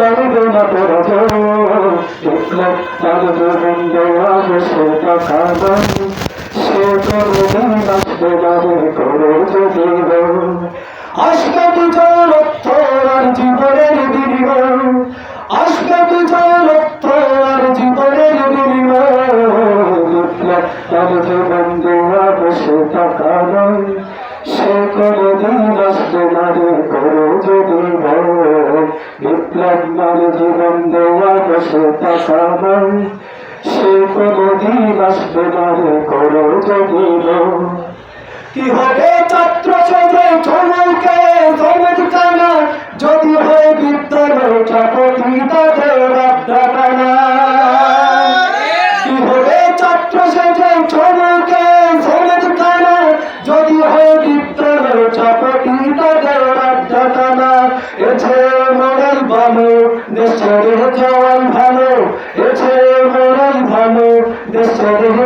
মানিবে না বিপ্লব তার দেওয়া বসে টাকা দাম সে বিনিময় আসবে বিজয় রক্ত নয় সে কোনদিন আসবে না রে করে যদি কি হবে ছাত্র সবে চমকে সমেত কানা যদি হয় বিদ্যালয় চাকরি তাদের রাখা কি হবে ছাত্র সবে চমকে সমেত কানা যদি হয় বিদ্যালয় চাকরি তাদের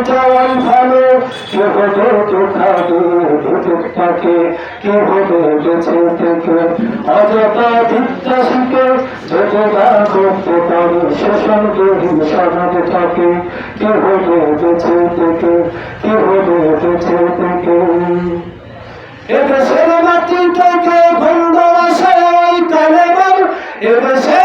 জওয়ান ভালো কে হবে কোথাও থাকে কে হবে বেঁচে থেকে অযথা বিদ্যা শিখে যতটা করতে পারি, শোষণ গহীন সমাজ থাকে কে হবে বেঁচে থেকে কে হবে বেঁচে থেকে? এদেশের মাটি থেকে গন্ধ আসে ওই কালেমার এদেশের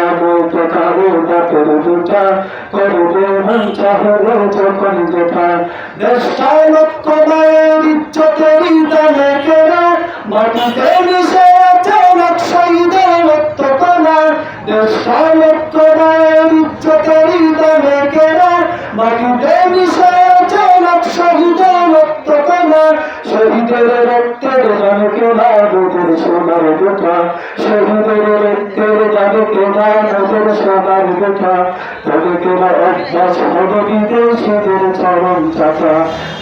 কারও বাপের বেটা করবে মন চাহিলে যখন যেটা দেশটা লক্ষ মায়ের ইচ্ছতেরই দানে কেনা মাটিতে মিশে আছে নকশাইদের রক্ত কণা দেশটা লক্ষ মায়ের ইচ্ছতেরই শহীদের রক্তের দানে কেনা নদীর সোনার গোটা শহীদের রক্তের দানে কেনা নদীর সোনার গোটা তবে কেনা অভ্যাস হল বিদেশিদের চরম চাপা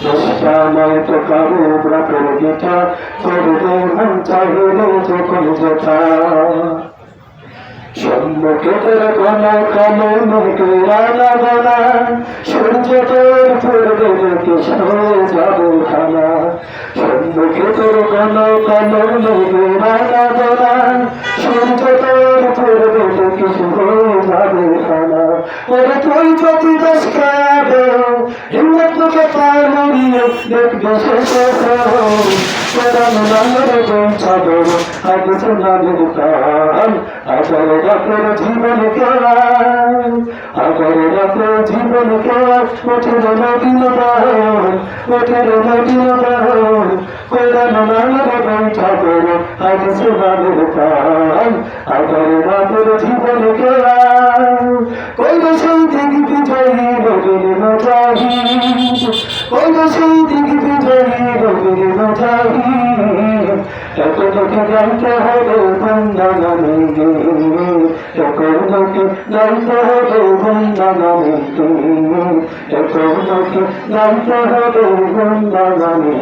দেশটা নয় তো কারও ব্রাপের গেটা করবে মন চাহিলে যখন যেটা সম্মুখের কোন কোন মুখে আনা বানা সূর্য তোর কৃষ্ণ যাব। কোন মুখে আনা বানা সূর্য তোর পড়বে কৃষ্ণ যাব খানা ওরে দেখবে শেষ আগার রাতের জীবন কেয়ার আগার রাতের জীবন কেয়ার ওঠের নদীন বাহন ওঠের নদীন বাহন কোরআন নামের পৌঁছাবো হাদিস নামের কান আগার রাতের জীবন কেয়ার কই সেই দিক বিজয়ী নবীর মজাহি কই সেই দিক বিজয়ী নবীর মজাহি এত তোকে জানতে হবে বন্দনামে সকল তোকে জানতে হবে বন্দনামে সকল তোকে জানতে হবে বন্দনামে